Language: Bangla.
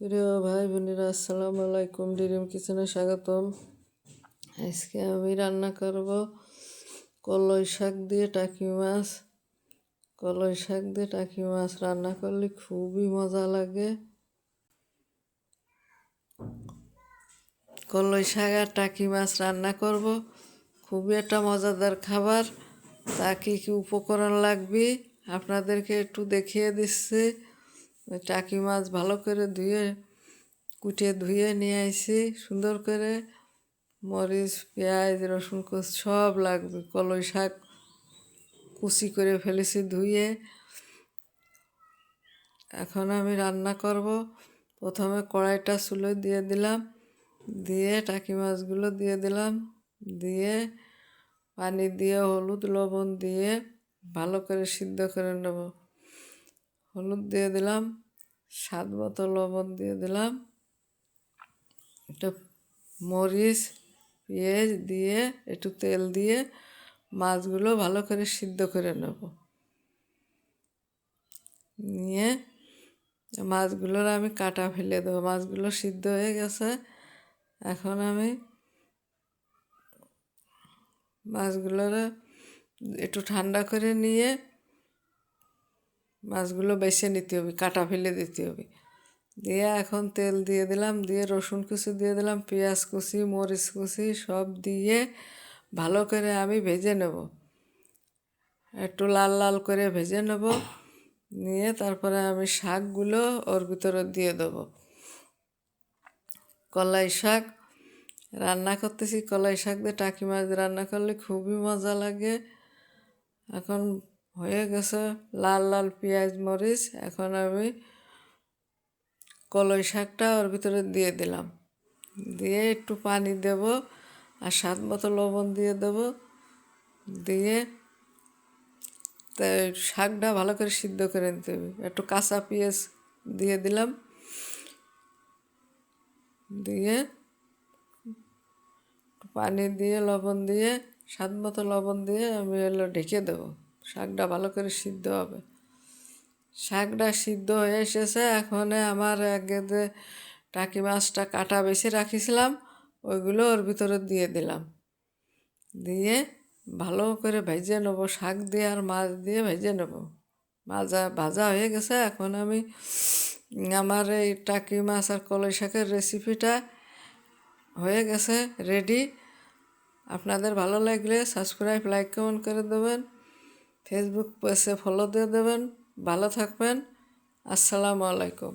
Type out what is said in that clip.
প্রিয় ভাই বোনেরা আসসালামু আলাইকুম ডিরিম কিচেনে স্বাগতম। আজকে আমি রান্না করব কলই শাক দিয়ে টাকি মাছ। কলই শাক দিয়ে টাকি মাছ রান্না করলে খুবই মজা লাগে। কলই শাক আর টাকি মাছ রান্না করব, খুবই একটা মজাদার খাবার। তা কী কী উপকরণ লাগবে? আপনাদেরকে একটু দেখিয়ে দিচ্ছি। টাকি মাছ ভালো করে ধুয়ে, কুটিয়ে ধুয়ে নিয়ে আসি সুন্দর করে। মরিচ, পেঁয়াজ, রসুন কুচ সব লাগবে, কলই শাক কুচি করে ফেলেছি ধুয়ে। এখন আমি রান্না করব। প্রথমে কড়াইটা চুলো দিয়ে দিলাম। দিয়ে টাকি মাছগুলো দিয়ে দিলাম। দিয়ে পানি দিয়ে হলুদ, লবণ দিয়ে ভালো করে সিদ্ধ করে নেব। হলুদ দিয়ে দিলাম। স্বাদ মতো লবণ দিয়ে দিলাম। একটু মরিচ, পেঁয়াজ দিয়ে, একটু তেল দিয়ে মাছগুলো ভালো করে সিদ্ধ করে নেব। নিয়ে মাছগুলোর আমি কাটা ফেলে দেবো। মাছগুলো সিদ্ধ হয়ে গেছে। এখন আমি মাছগুলোর একটু ঠান্ডা করে নিয়ে মাছগুলো বেছে নিতে হবে, কাটা ফেলে দিতে হবে। দিয়ে এখন তেল দিয়ে দিলাম, দিয়ে রসুন কুচি দিয়ে দিলাম, পেঁয়াজ কুচি, মরিচ কুচি, সব দিয়ে ভালো করে আমি ভেজে নেব। একটু লাল লাল করে ভেজে নেব, নিয়ে তারপরে আমি শাকগুলো ওর ভিতরে দিয়ে দেবো। কলাই শাক, রান্না করতেছি কলাই শাক দিয়ে, টাকি মাছ রান্না করলে খুবই মজা লাগে। এখন হয়ে গেছে। লাল লাল পেঁয়াজ, মরিচ, এখন আমি কলই শাকটা ওর ভিতরে দিয়ে দিলাম। দিয়ে একটু পানি দেব আর স্বাদ মতো লবণ দিয়ে দেব। দিয়ে শাকটা ভালো করে সিদ্ধ করে নিতে হবে। একটু কাঁচা পেঁয়াজ দিয়ে দিলাম। দিয়ে পানি দিয়ে, লবণ দিয়ে, স্বাদ মতো লবণ দিয়ে আমি এলো ঢেকে দেবো। শাকটা ভালো করে সিদ্ধ হবে। শাকটা সিদ্ধ হয়ে এসেছে। এখন আমার যে টাকি মাছটা কাটা বেশি রাখিছিলাম, ওইগুলো ওর ভিতরে দিয়ে দিলাম। দিয়ে ভালো করে ভেজে নেব, শাক দিয়ে আর মাছ দিয়ে ভেজে নেব। ভাজা ভাজা হয়ে গেছে। এখন আমি আমার এই টাকি মাছ আর কলই শাকের রেসিপিটা হয়ে গেছে রেডি আপনাদের ভালো লাগলে সাবস্ক্রাইব লাইক কমেন্ট করে দেবেন। ফেসবুক পেজে ফলো দিয়ে দেবেন। ভালো থাকবেন। আসসালামু আলাইকুম।